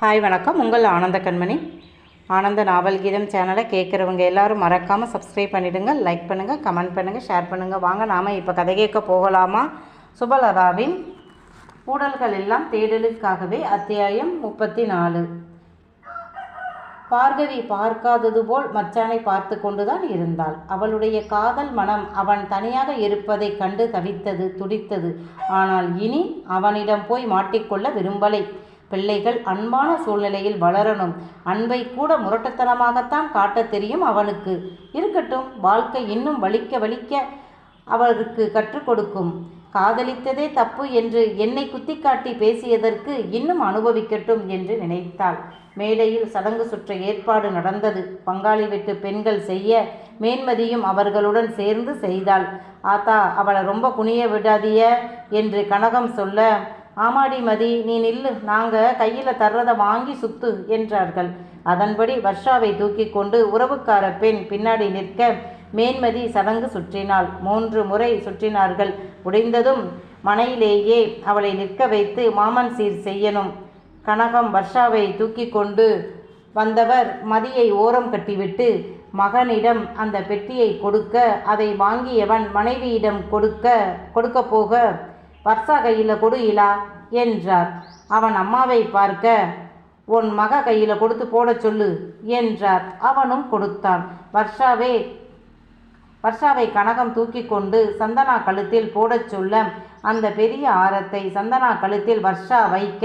Hi வணக்கம். உங்கள் ஆனந்த கண்மணி. ஆனந்த நாவல் கீதம் சேனலை கேட்குறவங்க எல்லாரும் மறக்காமல் சப்ஸ்கிரைப் பண்ணிவிடுங்க லைக் பண்ணுங்கள் கமெண்ட் பண்ணுங்கள் ஷேர் பண்ணுங்கள் வாங்க நாம் இப்போ கதை கேட்க போகலாமா? சுபலதாவின் ஊடல்கள் எல்லாம் தேடலுக்காகவே அத்தியாயம் முப்பத்தி நாலு பார்கவி பார்க்காதது போல் மச்சானை பார்த்து கொண்டுதான் இருந்தாள். அவளுடைய காதல் மனம் அவன் தனியாக இருப்பதைக் கண்டு தவித்தது துடித்தது. ஆனால் இனி அவனிடம் போய் மாட்டிக்கொள்ள விரும்பலை. பிள்ளைகள் அன்பான சூழ்நிலையில் வளரணும். அன்பை கூட முரட்டுத்தனமாகத்தான் காட்டத் தெரியும் அவனுக்கு. இருக்கட்டும் வாழ்க்கை இன்னும் வலிக்க வலிக்க அவருக்கு கற்றுக் கொடுக்கும். காதலித்ததே தப்பு என்று என்னை குத்திக்காட்டி பேசியதற்கு இன்னும் அனுபவிக்கட்டும் என்று நினைத்தாள். மேடையில் சடங்கு சுற்ற ஏற்பாடு நடந்தது. பங்காளி வீட்டு பெண்கள் செய்ய மேன்மதியும் அவர்களுடன் சேர்ந்து செய்தாள். ஆத்தா அவளை ரொம்ப குனிய விடாதிய என்று கனகம் சொல்ல ஆமாடி மதி நீ நில்லு. நாங்க கையில் தர்றதை வாங்கி சுத்து என்றார்கள். அதன்படி வர்ஷாவை தூக்கி கொண்டு உறவுக்கார பெண் பின்னாடி நிற்க மேன்மதி சடங்கு சுற்றினாள். மூன்று முறை சுற்றினார்கள். முடிந்ததும் மனையிலேயே அவளை நிற்க வைத்து மாமன் சீர் செய்யணும். கனகம் வர்ஷாவை தூக்கி கொண்டு வந்தவர் மதியை ஓரம் கட்டிவிட்டு மகனிடம் அந்த பெட்டியை கொடுக்க அதை வாங்கியவன் மனைவியிடம் கொடுக்க கொடுக்க போக வர்ஷா கையில் கொடு இலா என்றார். அவன் அம்மாவை பார்க்க உன் மக கையில் கொடுத்து போடச் சொல்லு என்றார். அவனும் கொடுத்தான். வர்ஷாவே வர்ஷாவை கனகம் தூக்கி கொண்டு சந்தனா கழுத்தில் போடச் சொல்ல அந்த பெரிய ஆரத்தை சந்தனா கழுத்தில் வர்ஷா வைக்க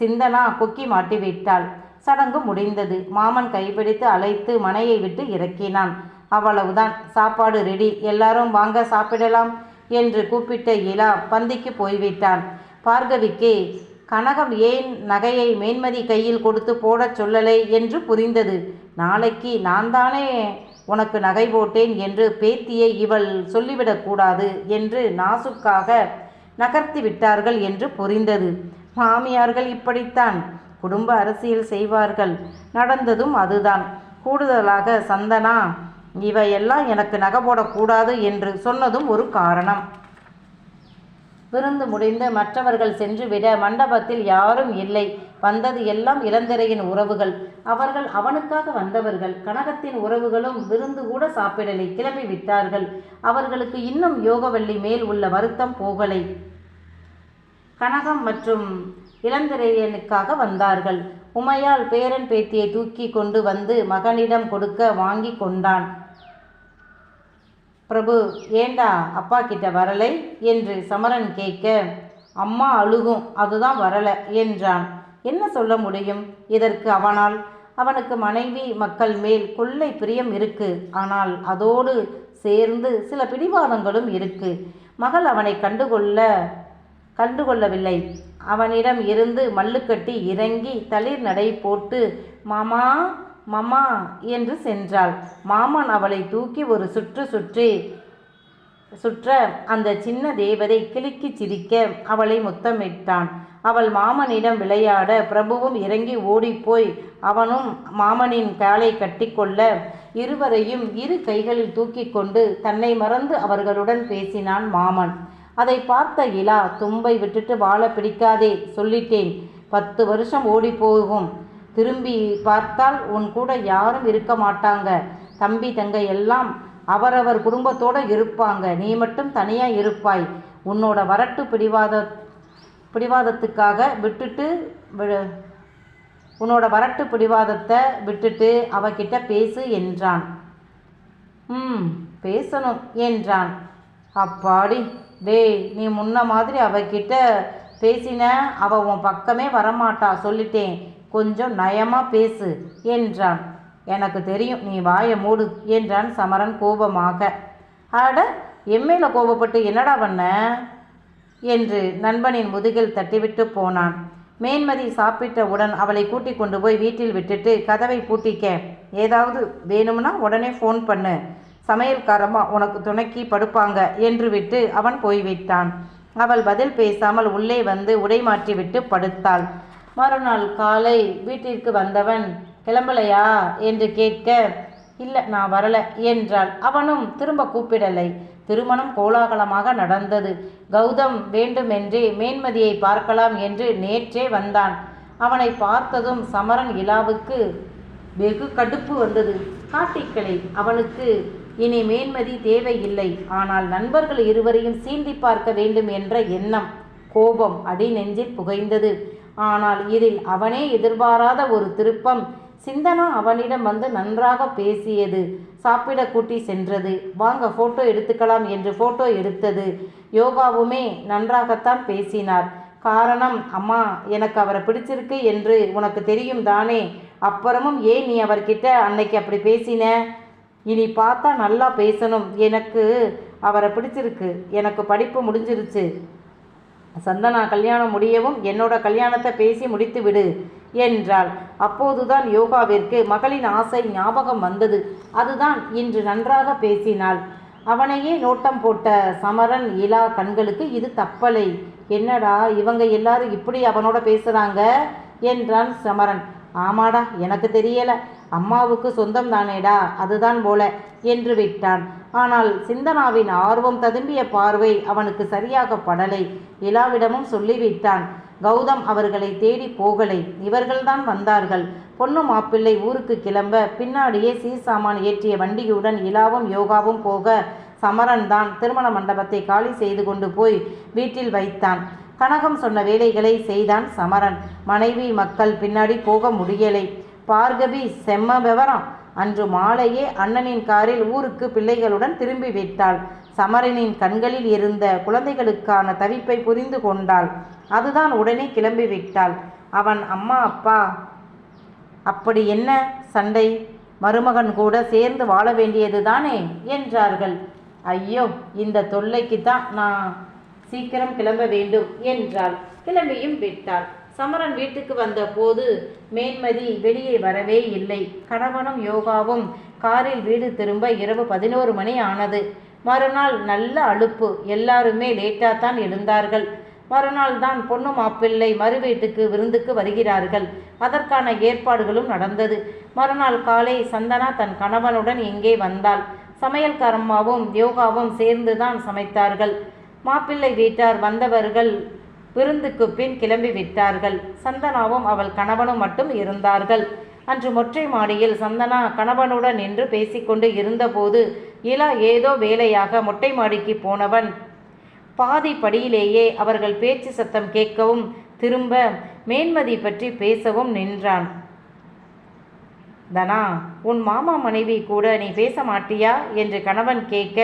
சிந்தனா கொக்கி மாட்டிவிட்டாள் சடங்கு முடிந்தது. மாமன் கைப்பிடித்து அழைத்து மனையை விட்டு இறக்கினான். அவ்வளவுதான். சாப்பாடு ரெடி எல்லாரும் வாங்க சாப்பிடலாம். என்று கூப்பிட்ட இலா பந்திக்கு போய்விட்டான். பார்கவிக்கு கனகம் ஏன் நகையை மேன்மதி கையில் கொடுத்து போடச் சொல்லலை என்று புரிந்தது. நாளைக்கு நான் தானே உனக்கு நகை போட்டேன் என்று பேத்தியை இவள் சொல்லிவிடக்கூடாது என்று நாசுக்காக நகர்த்தி விட்டார்கள் என்று புரிந்தது. மாமியார்கள் இப்படித்தான். குடும்ப அரசியல் செய்வார்கள். நடந்ததும் அதுதான். கூடுதலாக சந்தனா இவையெல்லாம் எனக்கு நகை போடக்கூடாது என்று சொன்னதும் ஒரு காரணம். விருந்து முடிந்து மற்றவர்கள் சென்றுவிட மண்டபத்தில் யாரும் இல்லை. வந்தது எல்லாம் இளந்திரையின் உறவுகள். அவர்கள் அவனுக்காக வந்தவர்கள். கனகத்தின் உறவுகளும் விருந்து கூட சாப்பிடலை. கிளம்பி விட்டார்கள். அவர்களுக்கு இன்னும் யோகவள்ளி மேல் உள்ள வருத்தம் போகலை. கனகம் மற்றும் இளந்திரையனுக்காக வந்தார்கள். உமையால் பேரன் பேத்தியை தூக்கி கொண்டு வந்து மகனிடம் கொடுக்க வாங்கி கொண்டான். பிரபு ஏண்டா அப்பா கிட்ட வரலை? என்று சமரன் கேட்க அம்மா அழுகும் அதுதான் வரலை என்றான். என்ன சொல்ல முடியும்? இதற்கு அவனால் அவனுக்கு மனைவி மக்கள் மேல் கொள்ளை பிரியம் இருக்கு. ஆனால் அதோடு சேர்ந்து சில பிடிவாதங்களும் இருக்கு. மகள் அவனை கண்டுகொள்ள கண்டுகொள்ளவில்லை. அவனிடம் இருந்து மல்லுக்கட்டி இறங்கி தளிர் நடை போட்டு மாமா மாமா என்று சென்றாள். மாமன் அவளை தூக்கி ஒரு சுற்று சுற்றி சுற்ற அந்த சின்ன தேவதை கிளிக்கி சிரிக்க அவளை முத்தமிட்டான். அவள் மாமனிடம் விளையாட பிரபுவும் இறங்கி ஓடிப்போய் அவனும் மாமனின் காலை கட்டிக்கொள்ள இருவரையும் இரு கைகளில் தூக்கி கொண்டு தன்னை மறந்து அவர்களுடன் பேசினான் மாமன். அதை பார்த்த இலா தும்பை விட்டுட்டு வாழ பிடிக்காதே சொல்லிட்டேன். பத்து வருஷம் ஓடி போகும் திரும்பி பார்த்தால் உன் கூட யாரும் இருக்க மாட்டாங்க. தம்பி தங்கை எல்லாம் அவரவர் குடும்பத்தோடு இருப்பாங்க. நீ மட்டும் தனியாக இருப்பாய். உன்னோட வரட்டு பிடிவாத பிடிவாதத்துக்காக விட்டுட்டு வி- உன்னோட வரட்டு பிடிவாதத்தை விட்டுட்டு அவகிட்ட பேசு என்றான். ம் பேசணும் என்றான். அப்பாடி டேய் நீ முன்ன மாதிரி அவகிட்ட பேசின அவள் உன் பக்கமே வரமாட்டா. சொல்லிட்டேன். கொஞ்சம் நயமாக பேசு என்றான். எனக்கு தெரியும் நீ வாயை மூடு என்றான் சமரன் கோபமாக. அட எம்மேல கோபப்பட்டு என்னடா பண்ண? என்று நண்பனின் முதுகில் தட்டிவிட்டு போனான். மேன்மதி சாப்பிட்டவுடன் அவளை கூட்டிக் கொண்டு போய் வீட்டில் விட்டுட்டு கதவை பூட்டிக்க. ஏதாவது வேணும்னா உடனே ஃபோன் பண்ணு. சமையல்காரமா உனக்கு துணைக்கி படுப்பாங்க என்று விட்டு அவன் போய்விட்டான். அவள் பதில் பேசாமல் உள்ளே வந்து உடை மாற்றிவிட்டு படுத்தாள். மறுநாள் காலை வீட்டிற்கு வந்தவன் கிளம்பலையா என்று கேட்க இல்லை நான் வரல என்றாள். அவனும் திரும்ப கூப்பிடலை. திருமணம் கோலாகலமாக நடந்தது. கௌதம் வேண்டுமென்றே மேன்மதியை பார்க்கலாம் என்று நேற்றே வந்தான். அவனை பார்த்ததும் சமரன் இலாவுக்கு வெகு கடுப்பு வந்தது. காட்டிக்கலை அவனுக்கு இனி மேன்மதி தேவையில்லை. ஆனால் நண்பர்கள் இருவரையும் சீண்டி பார்க்க வேண்டும் என்ற எண்ணம் கோபம் அடி நெஞ்சில் புகைந்தது. ஆனால் இதில் அவனே எதிர்பாராத ஒரு திருப்பம். சிந்தனா அவனிடம் வந்து நன்றாக பேசியது. சாப்பிட கூட்டி சென்றது. வாங்க போட்டோ எடுத்துக்கலாம் என்று போட்டோ எடுத்தது. யோகாவுமே நன்றாகத்தான் பேசினார். காரணம் அம்மா எனக்கு அவரை பிடிச்சிருக்கு என்று உனக்கு தெரியும் தானே? அப்புறமும் ஏன் நீ அவர்கிட்ட அன்னைக்கு அப்படி பேசின? இனி பார்த்தா நல்லா பேசணும். எனக்கு அவரை பிடிச்சிருக்கு. எனக்கு படிப்பு முடிஞ்சிருச்சு. சந்தனா கல்யாணம் முடியவும் என்னோட கல்யாணத்தை பேசி முடித்து விடு என்றாள். அப்போதுதான் யோகாவிற்கு மகளின் ஆசை ஞாபகம் வந்தது. அதுதான் இன்று நன்றாக பேசினாள். அவனையே நோட்டம் போட்ட சமரன் இலா கண்களுக்கு இது தப்பலை. என்னடா இவங்க எல்லாரும் இப்படி அவனோட பேசுகிறாங்க என்றான் சமரன். ஆமாடா எனக்கு தெரியல. அம்மாவுக்கு சொந்தம் தானேடா அதுதான் போல என்று விட்டான். ஆனால் சிந்தனாவின் ஆர்வம் ததும்பிய பார்வை அவனுக்கு சரியாக படலை. இலாவிடமும் சொல்லிவிட்டான் கௌதம் அவர்களை தேடி போகலை. இவர்கள்தான் வந்தார்கள். பொண்ணு மாப்பிள்ளை ஊருக்கு கிளம்ப பின்னாடியே சீசாமான் ஏற்றிய வண்டியுடன் இலாவும் யோகாவும் போக சமரன் தான் திருமண மண்டபத்தை காலி செய்து கொண்டு போய் வீட்டில் வைத்தான். கனகம் சொன்ன வேலைகளை செய்தான் சமரன். மனைவி மக்கள் பின்னாடி போக முடியலை. பார்கவி செம்ம விவரம். அன்று மாலையே அண்ணனின் காரில் ஊருக்கு பிள்ளைகளுடன் திரும்பி விட்டாள். சமரனின் கண்களில் இருந்த குழந்தைகளுக்கான தவிப்பை புரிந்து கொண்டாள். அதுதான் உடனே கிளம்பி விட்டாள். அவன் அம்மா அப்பா அப்படி என்ன சண்டை? மருமகன் கூட சேர்ந்து வாழ வேண்டியது தானே? என்றார்கள். ஐயோ இந்த தொல்லைக்கு தான் நான் சீக்கிரம் கிளம்ப வேண்டும் என்றாள். கிளம்பியும் விட்டாள். சமரன் வீட்டுக்கு வந்த போது மேன்மதி வெளியே வரவே இல்லை. கணவனும் யோகாவும் காரில் வீடு திரும்ப இரவு பதினோரு மணி ஆனது. மறுநாள் நல்ல அலுப்பு. எல்லாருமே லேட்டாக தான் எழுந்தார்கள். மறுநாள் தான் பொண்ணு மாப்பிள்ளை மறு வீட்டுக்கு விருந்துக்கு வருகிறார்கள். அதற்கான ஏற்பாடுகளும் நடந்தது. மறுநாள் காலை சந்தனா தன் கணவனுடன் இங்கே வந்தாள்? சமையல்காரம்மாவும் யோகாவும் சேர்ந்து தான் சமைத்தார்கள். மாப்பிள்ளை வீட்டார் வந்தவர்கள் விருந்துக்கு பின் கிளம்பி விட்டார்கள். சந்தனாவும் அவள் கணவனும் மட்டும் இருந்தார்கள். அன்று மொற்றை மாடியில் சந்தனா கணவனுடன் நின்று பேசிக்கொண்டு இருந்தபோது இலா ஏதோ வேலையாக மொட்டை மாடிக்கு போனவன். பாதி படியிலேயே அவர்கள் பேச்சு சத்தம் கேட்கவும் திரும்ப மேன்மதி பற்றி பேசவும் நின்றான். தனா உன் மாமா மனைவி கூட நீ பேச மாட்டியா? என்று கணவன் கேட்க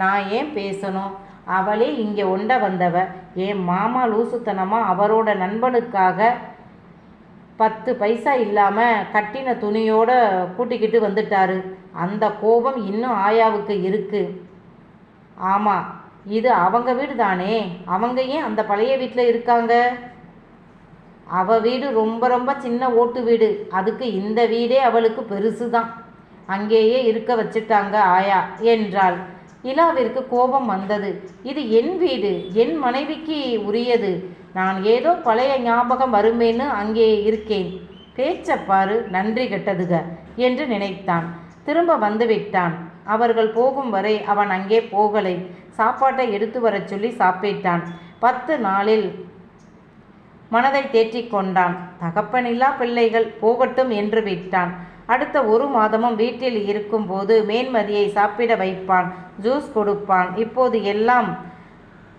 நான் ஏன் பேசணும்? அவளே இங்கே ஒண்ட வந்தவ. என் மாமா லூசுத்தனமா அவரோட நண்பனுக்காக பத்து பைசா இல்லாமல் கட்டின துணியோட கூட்டிக்கிட்டு வந்துட்டாரு. அந்த கோபம் இன்னும் ஆயாவுக்கு இருக்கு. ஆமாம் இது அவங்க வீடு தானே அவங்க ஏன் அந்த பழைய வீட்டில் இருக்காங்க? அவ வீடு ரொம்ப ரொம்ப சின்ன ஓட்டு வீடு. அதுக்கு இந்த வீடே அவளுக்கு பெருசு தான் அங்கேயே இருக்க வச்சுட்டாங்க ஆயா என்றாள். இலாவிற்கு கோபம் வந்தது. இது என் வீடு என் மனைவிக்கு உரியது. நான் ஏதோ பழைய ஞாபகம் வருமேன்னு அங்கே இருக்கேன். பேச்சப்பாரு நன்றி கெட்டதுக என்று நினைத்தான். திரும்ப வந்துவிட்டான் அவர்கள் போகும் வரை அவன் அங்கே போகலை. சாப்பாட்டை எடுத்து வரச் சொல்லி சாப்பிட்டான். பத்து நாளில் மனதை தேற்றிக் கொண்டான். தகப்பனில்லா பிள்ளைகள் போகட்டும் என்று விட்டான். அடுத்த ஒரு மாதமும் வீட்டில் இருக்கும்போது மேன்மதியை சாப்பிட வைப்பான் ஜூஸ் கொடுப்பான். இப்போது எல்லாம்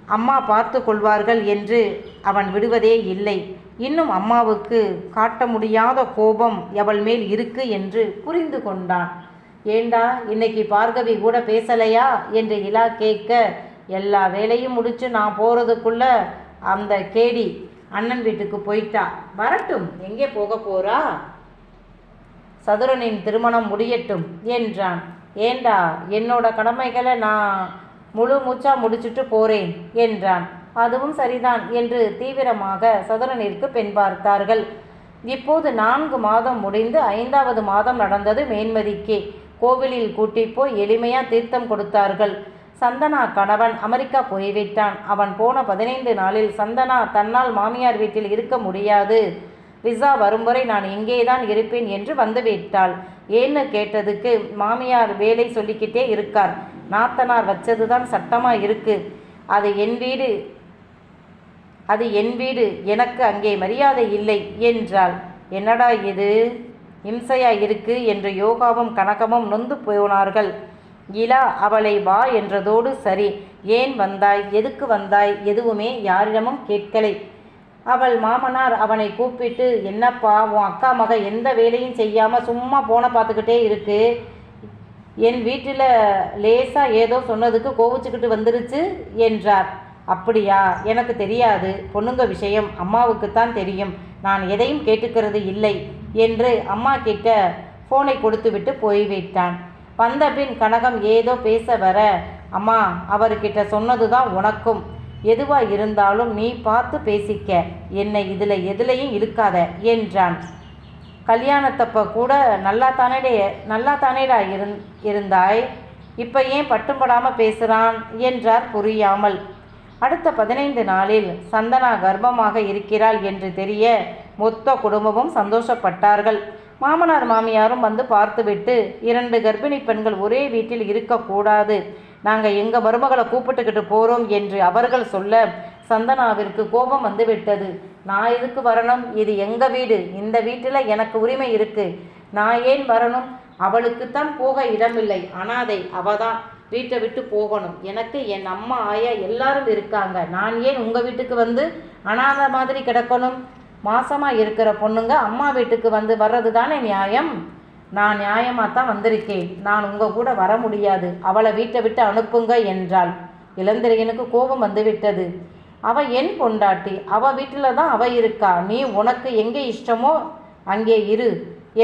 அம்மா பார்த்து கொள்வார்கள் என்று அவன் விடுவதே இல்லை. இன்னும் அம்மாவுக்கு காட்ட முடியாத கோபம் அவள் மேல் இருக்கு என்று புரிந்து கொண்டான். ஏண்டா இன்னைக்கு பார்கவி கூட பேசலையா? என்று இலா கேட்க எல்லா வேலையும் முடிச்சு நான் போகிறதுக்குள்ள அந்த கேடி அண்ணன் வீட்டுக்கு போயிட்டா. வரட்டும் எங்கே போக போறா? சதுரனின் திருமணம் முடியட்டும் என்றான். ஏண்டா என்னோட கடமைகளை நான் முழு மூச்சா முடிச்சுட்டு போறேன் என்றான். அதுவும் சரிதான் என்று தீவிரமாக சதுரனிற்கு பெண் பார்த்தார்கள். இப்போது நான்கு மாதம் முடிந்து ஐந்தாவது மாதம் நடந்தது மேன்மதிக்கே. கோவிலில் கூட்டி போய் எளிமையா தீர்த்தம் கொடுத்தார்கள். சந்தனா கணவன் அமெரிக்கா போய்விட்டான். அவன் போன பதினைந்து நாளில் சந்தனா தன்னால் மாமியார் வீட்டில் இருக்க முடியாது. விசா வரும் வரை நான் இங்கேதான் இருப்பேன் என்று வந்துவிட்டாள். ஏன்னு கேட்டதுக்கு மாமியார் வேலை சொல்லிக்கிட்டே இருக்கார். நாத்தனார் வச்சதுதான் சட்டமா இருக்கு. அது என் வீடு அது என் வீடு எனக்கு அங்கே மரியாதை இல்லை என்றாள். என்னடா இது? இம்சையா இருக்கு என்று யோகாவும் கனகமும் நொந்து போனார்கள். இலா அவளை வா என்றதோடு சரி. ஏன் வந்தாய்? எதுக்கு வந்தாய்? எதுவுமே யாரிடமும் கேட்கலை. அவள் மாமனார் அவனை கூப்பிட்டு என்னப்பா உன் அக்கா மக எந்த வேலையும் செய்யாமல் சும்மா போனை பார்த்துக்கிட்டே இருக்கு. என் வீட்டில் லேசாக ஏதோ சொன்னதுக்கு கோவிச்சுக்கிட்டு வந்துருச்சு என்றார். அப்படியா? எனக்கு தெரியாது. பொண்ணுங்க விஷயம் அம்மாவுக்குத்தான் தெரியும். நான் எதையும் கேட்டுக்கிறது இல்லை என்று அம்மா கிட்ட ஃபோனை கொடுத்துவிட்டு போய்விட்டான். வந்தபின் கனகம் ஏதோ பேச வர. அம்மா அவர்கிட்ட சொன்னது தான் உனக்கும். எதுவா இருந்தாலும் நீ பார்த்து பேசிக்க. என்னை இதில் எதுலையும் இழுக்காத என்றான். கல்யாணத்தப்ப கூட நல்லா தானேடே நல்லா தானேடா இருந் இருந்தாய்? இப்போ ஏன் பட்டும்படாமல் பேசுகிறான் என்றார் புரியாமல். அடுத்த பதினைந்து நாளில் சந்தனா கர்ப்பமாக இருக்கிறாள் என்று தெரிய மொத்த குடும்பமும் சந்தோஷப்பட்டார்கள். மாமனார் மாமியாரும் வந்து பார்த்துவிட்டு இரண்டு கர்ப்பிணி பெண்கள் ஒரே வீட்டில் இருக்கக்கூடாது. நாங்கள் எங்கள் மருமகளை கூப்பிட்டுக்கிட்டு போகிறோம் என்று அவர்கள் சொல்ல சந்தனாவிற்கு கோபம் வந்து விட்டது நான் இதுக்கு வரணும்? இது எங்கள் வீடு? இந்த வீட்டில் எனக்கு உரிமை இருக்குது நான் ஏன் வரணும்? அவளுக்குத்தான் போக இடமில்லை. அனாதை அவ தான் வீட்டை விட்டு போகணும். எனக்கு என் அம்மா ஆயா எல்லாரும் இருக்காங்க. நான் ஏன் உங்கள் வீட்டுக்கு வந்து அனாதை மாதிரி கிடக்கணும்? மாசமாக இருக்கிற பொண்ணுங்க அம்மா வீட்டுக்கு வந்து வர்றது தானே நியாயம்? நான் நியாயமாக தான் வந்திருக்கேன். நான் உங்கள் கூட வர முடியாது. அவளை வீட்டை விட்டு அனுப்புங்க என்றாள். இளந்திரையனுக்கு கோபம் வந்துவிட்டது. அவ என் பொண்டாட்டி. அவ வீட்டில் தான் அவ இருக்கா. நீ உனக்கு எங்கே இஷ்டமோ அங்கே இரு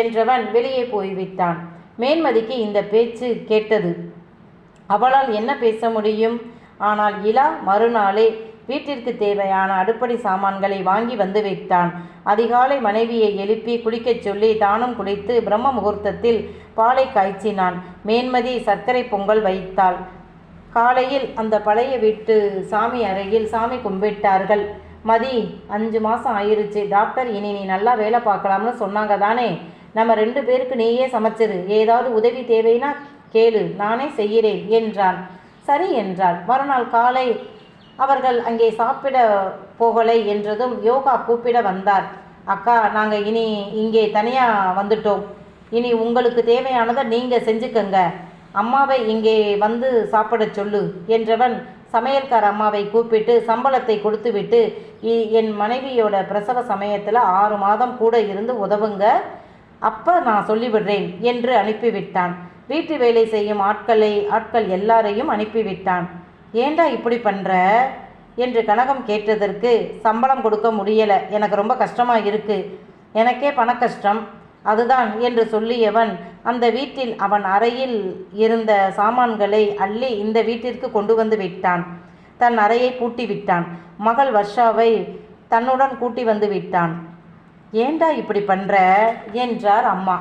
என்றவன் வெளியே போய்விட்டான். மேன்மதிக்கு இந்த பேச்சு கேட்டது. அவளால் என்ன பேச முடியும்? ஆனால் இலா மறுநாளே வீட்டிற்கு தேவையான அடுப்படை சாமான்களை வாங்கி வந்து வைத்தான். அதிகாலை மனைவியை எழுப்பி குளிக்கச் சொல்லி தானும் குளித்து பிரம்ம முகூர்த்தத்தில் பாலை காய்ச்சினான். மேன்மதி சர்க்கரை பொங்கல் வைத்தாள். காலையில் அந்த பழைய வீட்டு சாமி அறையில் சாமி கும்பிட்டார்கள். மதி அஞ்சு மாதம் ஆயிருச்சு. டாக்டர் இனி நீ நல்லா வேலை பார்க்கலாம்னு சொன்னாங்க தானே? நம்ம ரெண்டு பேருக்கு நீயே சமைச்சிரு. ஏதாவது உதவி தேவைன்னா கேளு. நானே செய்கிறேன் என்றான். சரி என்றாள். மறுநாள் காலை அவர்கள் அங்கே சாப்பிட போகலை என்றதும் யோகா கூப்பிட வந்தார். அக்கா நாங்கள் இனி இங்கே தனியாக வந்துட்டோம். இனி உங்களுக்கு தேவையானதை நீங்கள் செஞ்சுக்கங்க. அம்மாவை இங்கே வந்து சாப்பிட சொல்லு என்றவன் சமையல்கார அம்மாவை கூப்பிட்டு சம்பளத்தை கொடுத்துவிட்டு "இ- என் மனைவியோட பிரசவ சமயத்தில் ஆறு மாதம் கூட இருந்து உதவுங்க. அப்போ நான் சொல்லிவிடுறேன் என்று அனுப்பிவிட்டான். வீட்டு வேலை செய்யும் ஆட்களை ஆட்கள் எல்லாரையும் அனுப்பிவிட்டான். ஏண்டா இப்படி பண்ணுற என்று கனகம் கேட்டதற்கு சம்பளம் கொடுக்க முடியலை. எனக்கு ரொம்ப கஷ்டமாக இருக்குது எனக்கே பண கஷ்டம் அதுதான் என்று சொல்லியவன் அந்த வீட்டில் அவன் அறையில் இருந்த சாமான்களை அள்ளி இந்த வீட்டிற்கு கொண்டு வந்து விட்டான். தன் அறையை பூட்டி விட்டான். மகள் வர்ஷாவை தன்னுடன் கூட்டி வந்து விட்டான். ஏன்டா இப்படி பண்ணுற என்றார் அம்மா.